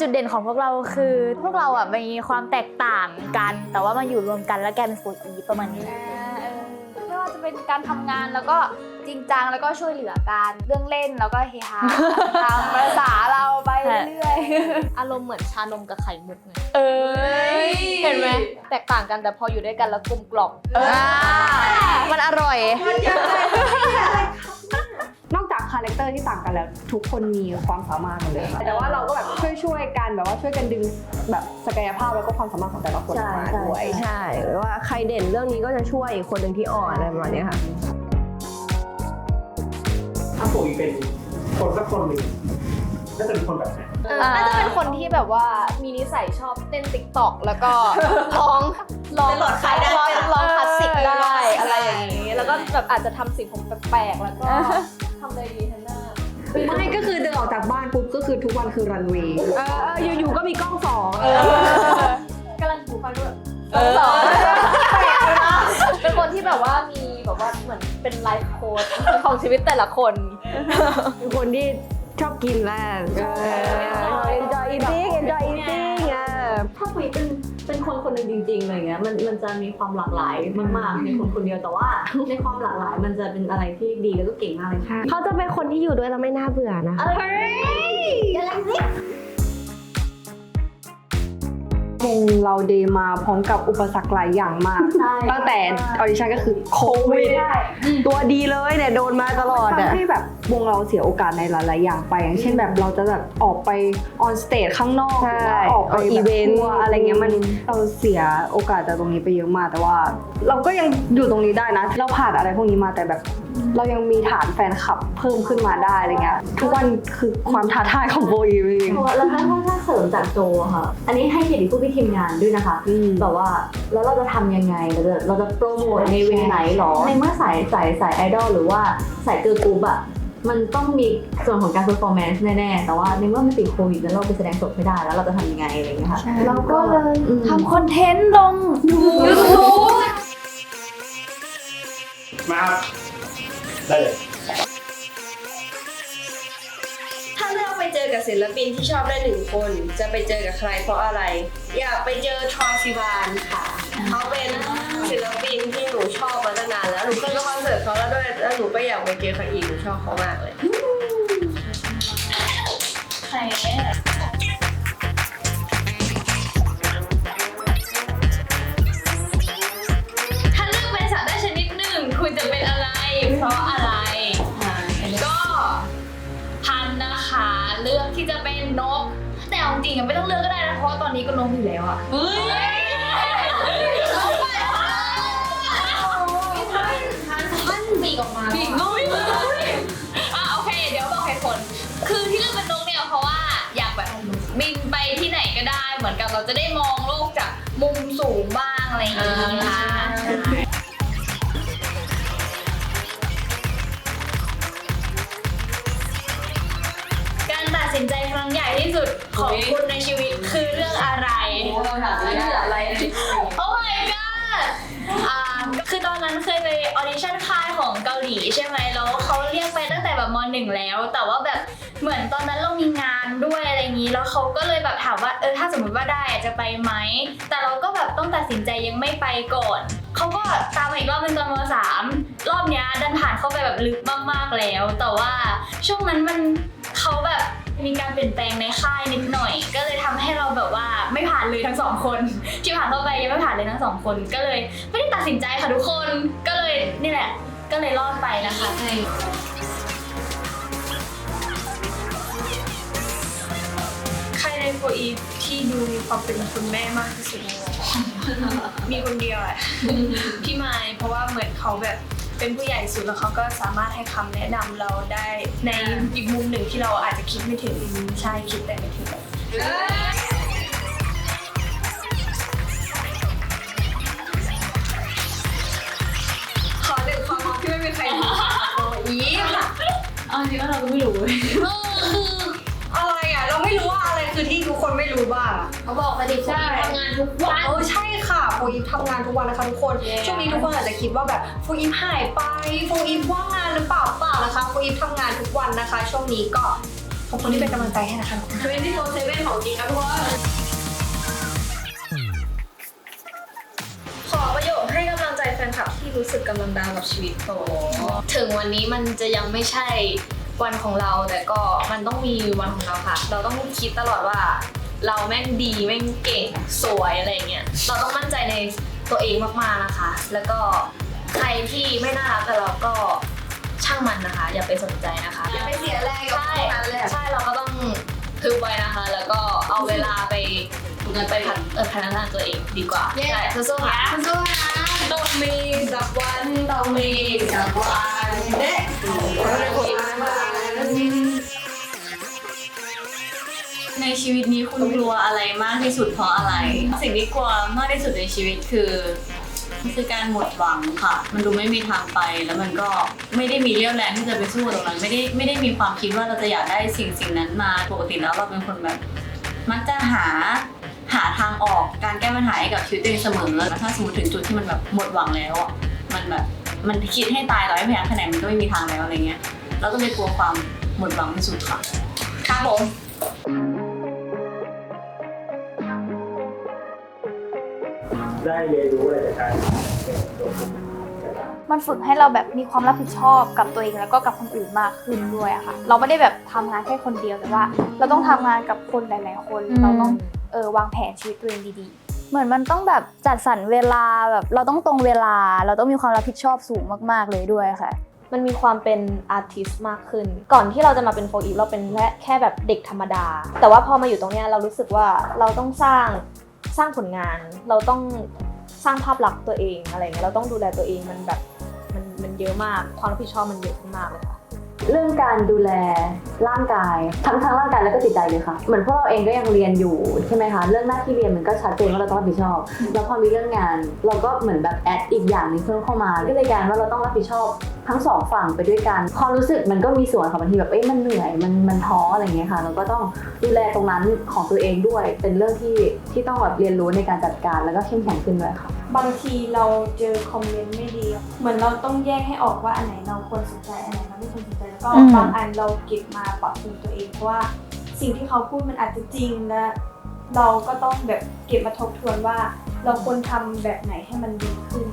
จุดเด่นของพวกเราคือพวกเราอะมีความแตกต่างกัน แต่ว่ามาอยู่รวมกันแล้วแกลายเป็นโฟร์อีประมาณนี้ ไม่ว่าจะเป็นการทำงานแล้วก็จริงจังแล้วก็ช่วยเหลือกันเรื่องเล่นแล้วก็เฮฮา ตามภาษาเราไปเรื่อยอารมณ์เหมือนชานมกับไข่มุกไงเอ้ยเห็นไหมแตกต่างกันแต่พออยู่ด้วยกันแล้วกลมกล่อมมันอร่อยน เตอร์ที่ต่างกันแล้ว ทุกคนมีความสามารถหมดเลยค่ะแต่ว่าเราก็แบบช่วยๆกันแบบว่าช่วยกันดึงแบบศักยภาพแล้วก็ความสามารถของแต่ละคนออกมาด้วยใช่หรือว่าใครเด่นเรื่องนี้ก็จะช่วยอีกคนหนึ่งที่อ่อนอะไรประมาณเนี้ยค่ะถ้าโฟอีเป็นคนสักคนหนึ่งน่าจะเป็นคนแบบไหนน่าจะเป็นคนที่แบบว่ามีนิสัยชอบเต้นติ๊กต็อกแล้วก็ร้องร้องเป็นหลอดไฟได้ร้องไหมร้องคลาสสิกได้เอออะไรอย่างนี้ แล้วก็แบบอาจจะทำสีผมแปลกๆแล้วก็ทำอะไรดีฮันน่าไม่ก็คื อเดินออกจากบ้านปุ๊บก็คือทุกวันคือรันเวย์ เออเอออยู่ๆก็มีกล้องสองกำลังหูฟังด้วยสองเป็นคนที่แบบว่ามีแบบว่าเหมือนเป็นไลฟ์โค้ดของชีวิตแต่ละคน เป็นคนที่ชอบกินแหละเออ enjoy eating enjoy eating อะถ้าคุยเป็นเป็น คนคนหนึ่งจริงๆอะไรเงี้ยมันมันจะมีความหลากหลายมากๆในคนคนเดียวแต่ว่าในความหลากหลายมันจะเป็นอะไรที่ดีแล้วก็เก่งมากเลยค่ะเขาจะเป็นคนที่อยู่ด้วยแล้วไม่น่าเบื่อนะ วงเราเดย์มาพร้อมกับอุปสรรคหลายอย่างมาก ใช่ตั้งแต่ออดิชั่นก็คือโควิดตัวดีเลยเนี่ยโดนมาตลอดอะ ทำให้แบบวงเราเสียโอกาสในหลายๆอย่างไป อย่างเช่นแบบเราจะแบบออกไปออนสเตจข้างนอกใช่หรือว่าออกไปออกแบบอีเวนต์ทัวร์อะไรเงี้ยมันเราเสียโอกาสจากตรงนี้ไปเยอะมาก แต่ว่า เราก็ยังอยู่ตรงนี้ได้นะ เราผ่านอะไรพวกนี้มาแต่แบบ เรายังมีฐานแฟนคลับเพิ่มขึ้นมาได้อะไรเงี้ยทุกวันคือความท้าทายของโบอีเองเพราะว่าแล้วถ้าถ้าถ้าเสริมจากโจอะค่ะ อันนี้ให้เครดิตผู้พี่ทีมงานด้วยนะคะอืม แบบว่าแล้วเราจะทำยังไงเราจะเราจะโปรโมทในเวไหนหรอ ในเมื่อสายสายสายไอดอลหรือว่าสายเกิร์ลกรุ๊ปอะมันต้องมีส่วนของการเพอร์ฟอร์แมนซ์แน่ๆ แต่ว่าในเมื่อมันติดโควิดแล้วเราไปแสดงสดไม่ได้แล้วเราจะทำยังไงอะไรอย่างเงี้ยค่ะๆเราก็เลยอืม ทำคอนเทนต์ลง YouTube มาครับได้เลย อกับศิลปินที่ชอบได้หนึ่งคน จะไปเจอกับใครเพราะอะไร อยากไปเจอทรอยซิบานค่ะ เขาเป็นศิลปินที่หนูชอบมาตั้งนานแล้วหนูเคยไปคอนเสิร์ตเขาแล้วด้วยแล้วหนูก็อยากไปเจอเขาอีกหนูชอบเขามากเลย ใครเจะเป็นนก แต่เอาจริงๆอะไม่ต้องเลือกก็ได้นะเพราะว่าตอนนี้ก็นกอยู่แล้วอะเฮ้ยพันปีกออกมาปีกน้อยอะโอเค เดี๋ยวบอกเหตุผลคือที่เลือกเป็นนกเนี่ยเพราะว่าอยากแบบบินไปที่ไหนก็ได้ เหมือนกับเราจะได้มอง วิตคือเรื่องอะไรอะไรโอ้ my god อ่าคือตอนนั้นเคยไปออดิชั่นค่ายของเกาหลีใช่ไหมแล้วเขาเรียกไปตั้งแต่แบบมหนึ่งแล้ว แต่ว่าแบบเหมือนตอนนั้นเรามีงานด้วยอะไรอย่างนี้แล้วเขาก็เลยแบบถามว่าเออถ้าสมมติว่าได้อะจะไปไหมแต่เราก็แบบต้องตัดสินใจยังไม่ไปก่อนเขาก็ตามมาอีกรอบเป็นตอนมสามรอบเนี้ยดันผ่านเข้าไปแบบลึกมากๆแล้ว แต่ว่าช่วงนั้นมันเขาแบบ มีการเปลี่ยนแปลงในค่ายนิดหน่อย ก็เลยทำให้เราแบบว่าไม่ผ่านเลยทั้งสองคน ที่ผ่านเข้าไปยังไม่ผ่านเลยทั้งสองคน ก็เลยไม่ได้ตัดสินใจค่ะทุกคน ก็เลยนี่แหละ ก็เลยรอดไปนะคะ ใครในโฟอีที่ดูมีความเป็นคุณแม่มากที่สุดในวงมีคนเดียวแหละพี่ไมค์เพราะว่าเหมือนเขาแบบ เป็นผู้ใหญ่สุดแล้วเขาก็สามารถให้คำแนะนำเราได้ในอีกมุมหนึ่งที่เราอาจจะคิดไม่ถึงใช่คิดแต่ไม่ถึง ขอหนึ่งความรักที่ไม่มีใครรู้โอ้ยเอาจริงว่าเราก็ไม่รู้อะไรอะ เราไม่รู้ว่าอะไรคือที่ทุกคนไม่รู้บ้างอะเขาบอกมาดิใช่ทำงานทุกวันเออใช่ค่ะโฟอีฟทำงานทุกวันนะคะทุกคน ช่วงนี้ทุกคนอาจจะคิดว่าแบบโฟอีฟหายไปโฟอีฟว่างงานหรือเปล่าเปล่านะคะโฟอีฟทำงานทุกวันนะคะ ช่วงนี้ก็ขอบคุณที่เป็นกำลังใจให้นะคะ24/7ของจริงครับทุกคนขอประโยคให้กำลังใจแฟนคลับที่รู้สึกกำลังดาวกับชีวิตโตถึงวันนี้มันจะยังไม่ใช่วันของเราแต่ก็มันต้องมีวันของเราค่ะ เราต้องคิดตลอดว่า เราแม่งดีแม่งเก่งสวยอะไรเงี้ยเราต้องมั่นใจในตัวเองมากๆนะคะ แล้วก็ใครที่ไม่น่ารักกับเราก็ช่างมันนะคะ อย่าไปสนใจนะคะอย่าไปเสียแรงกับใช่พวกนั้นเลยอะใช่เราก็ต้องพึบไว้นะคะ แล้วก็เอาเวลาไปไปพัฒเออพัฒนาตัวเองดีกว่าใช่สู้ๆค่ะสู้ๆนะต้องมีสักวันต้องมีสักวัน ชีวิตนี้คุณกลัวอะไรมากที่สุดเพราะอะไร สิ่งที่กลัวมากที่สุดในชีวิตคือคือการหมดหวังค่ะ มันดูไม่มีทางไป แล้วมันก็ไม่ได้มีเรี่ยวแรงที่จะไปสู้ตรงนั้น ไม่ได้ไม่ได้มีความคิดว่าเราจะอยากได้สิ่งสิ่งนั้นมา ปกติแล้วเราเป็นคนแบบ มักจะหาหาทางออกการแก้ปัญหาให้กับชีวิตตัวเองเสมอแล้วถ้าสมมติถึงจุดที่มันแบบหมดหวังแล้วอะ มันแบบมันคิดให้ตายต่อให้พยายามค่ไหนมันก็ไม่มีทางแล้วอะไรเงี้ย เราก็เลยกลัวความหมดหวังที่สุดค่ะครับผม ได้เรียนรู้อะไรจากการเป็นตัวคุณมันฝึกให้เราแบบมีความรับผิดชอบกับตัวเองแล้วก็กับคนอื่นมากขึ้นด้วยอะค่ะ เราไม่ได้แบบทำงานแค่คนเดียวแต่ว่า เราต้องทำงานกับคนหลาย ๆ คน เราต้องเออวางแผนชีวิตตัวเองดีๆเหมือนมันต้องแบบจัดสรรเวลาแบบเราต้องตรงเวลาเราต้องมีความรับผิดชอบสูงมาก ๆ เลยด้วยค่ะ มันมีความเป็นอาร์ติสต์มากขึ้น ก่อนที่เราจะมาเป็นโฟอีฟเราเป็นแค่แค่แบบเด็กธรรมดา แต่ว่าพอมาอยู่ตรงเนี้ยเรารู้สึกว่าเราต้องสร้าง สร้างผลงานเราต้องสร้างภาพลักษณ์ตัวเองอะไรเงี้ยเราต้องดูแลตัวเองมันแบบมันมันเยอะมากความรับผิดชอบมันเยอะมากเลยค่ะ เรื่องการดูแลร่างกาย ทั้งทั้งร่างกายแล้วก็จิตใจเลยค่ะ เหมือนพวกเราเองก็ยังเรียนอยู่ใช่ไหมคะเรื่องหน้าที่เรียนมันก็ชัดเจนว่าเราต้องรับผิดชอบ แล้วพอมีเรื่องงาน เราก็เหมือนแบบแอดอีกอย่างหนึงเพิ่มเข้ามาก็เลยกลารว่าเราต้องรับผิดชอบทั้งสองฝั่งไปด้วยกันความรู้สึกมันก็มีส่วนค่ะบางทีแบบเอ้ยมันเหนื่อยมันมันท้ออะไรอย่างเงี้ยค่ะเราก็ต้องดูแลตรงนั้นของตัวเองด้วย เป็นเรื่องที่ที่ต้องแบบเรียนรู้ในการจัดการแล้วก็เข้มแข็งขึ้นด้วยค่ะ บางทีเราเจอคอมเมนต์ไม่ดีเหมือนเราต้องแยกให้ออกว่าอันไหนเราควรสนใจอันไหนเราไม่ควรสนใจแล้วก็อืม บางอันเราเก็บมาปรับปรุงตัวเองเพราะว่าสิ่งที่เขาพูดมันอาจจะจริงและเราก็ต้องแบบเก็บมาทบทวนว่า เราควรทำแบบไหนให้มันดีขึ้น